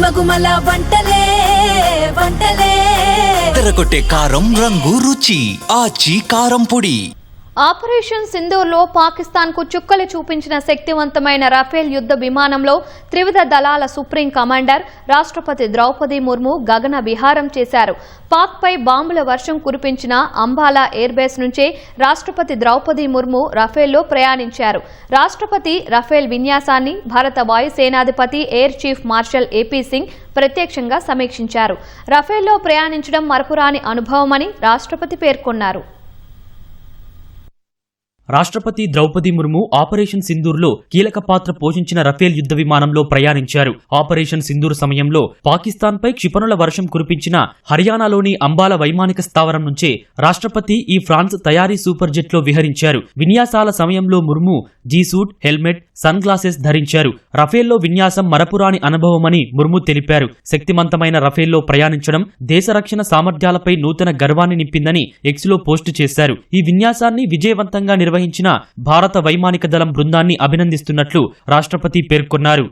గుమగుమల వంటలే వంటలే. తెరకొట్టే కారం రంగు రుచి ఆచి కారం పొడి. ఆపరేషన్ సింధూర్లో పాకిస్తాన్కు చుక్కలు చూపించిన శక్తివంతమైన రఫేల్ యుద్ధ విమానంలో త్రివిధ దళాల సుప్రీం కమాండర్ రాష్ట్రపతి ద్రౌపది ముర్ము గగన విహారం చేశారు. పాక్పై బాంబుల వర్షం కురిపించిన అంబాలా ఎయిర్బేస్ నుంచే రాష్ట్రపతి ద్రౌపది ముర్ము రఫేల్లో ప్రయాణించారు. రాష్ట్రపతి రఫేల్ విన్యాసాన్ని భారత వాయుసేనాధిపతి air chief marshal AP Singh ప్రత్యక్షంగా సమీక్షించారు. రఫేల్లో ప్రయాణించడం మరపురాని అనుభవమని రాష్ట్రపతి పేర్కొన్నారు. రాష్ట్రపతి ద్రౌపది ముర్ము ఆపరేషన్ సింధూర్లో కీలక పాత్ర పోషించిన రఫేల్ యుద్ధ విమానంలో ప్రయాణించారు. ఆపరేషన్ సింధూర్ సమయంలో పాకిస్తాన్పై క్షిపణుల వర్షం కురిపించిన హర్యానాలోని అంబాల వైమానిక స్థావరం నుంచే రాష్ట్రపతి ఈ ఫ్రాన్స్ తయారీ సూపర్ జెట్లో విహరించారు. విన్యాసాల సమయంలో Murmu G suit helmet sunglasses ధరించారు. రఫేల్లో విన్యాసం మరపురాని అనుభవమని ముర్ము తెలిపారు. శక్తిమంతమైన రఫేల్లో ప్రయాణించడం దేశ రక్షణ సామర్థ్యాలపై నూతన గర్వాన్ని నింపిందని ఎక్స్లో పోస్టు చేశారు. ఈ విన్యాసాన్ని విజయవంతంగా నిర్వహించిన భారత వైమానిక దళం బృందాన్ని అభినందిస్తున్నట్లు రాష్ట్రపతి పేర్కొన్నారు.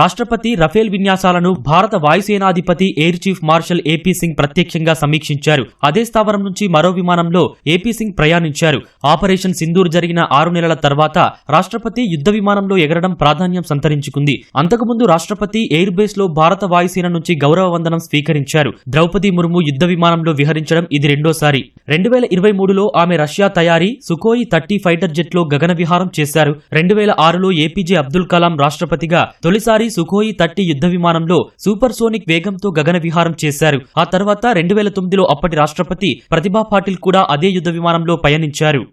రాష్ట్రపతి రఫేల్ విన్యాసాలను భారత వాయుసేనాధిపతి air chief marshal A P Singh ప్రత్యక్షంగా సమీక్షించారు. అదే స్థావరం నుంచి మరో విమానంలో ఏపీ సింగ్ ప్రయాణించారు. ఆపరేషన్ సింధూర్ జరిగిన ఆరు నెలల తర్వాత రాష్ట్రపతి యుద్ధ విమానంలో ఎగరడం ప్రాధాన్యం సంతరించుకుంది. అంతకుముందు రాష్ట్రపతి ఎయిర్ బేస్లో భారత వాయుసేన నుంచి గౌరవ వందనం స్వీకరించారు. ద్రౌపది ముర్ము యుద్ధ విమానంలో విహరించడం ఇది రెండోసారి. రెండు వేల ఇరవై మూడులో ఆమె రష్యా తయారీ సుకోయి థర్టీ ఫైటర్ జెట్లో గగన విహారం చేశారు. రెండు వేల ఆరులో ఏపీజే అబ్దుల్ కలాం రాష్ట్రపతిగా తొలిసారి సుఖోయి థర్టీ యుద్ధ విమానంలో సూపర్ సోనిక్ వేగంతో గగన విహారం చేశారు. ఆ తర్వాత రెండు వేల తొమ్మిదిలో అప్పటి రాష్ట్రపతి ప్రతిభా పాటిల్ కూడా అదే యుద్ధ విమానంలో పయనించారు.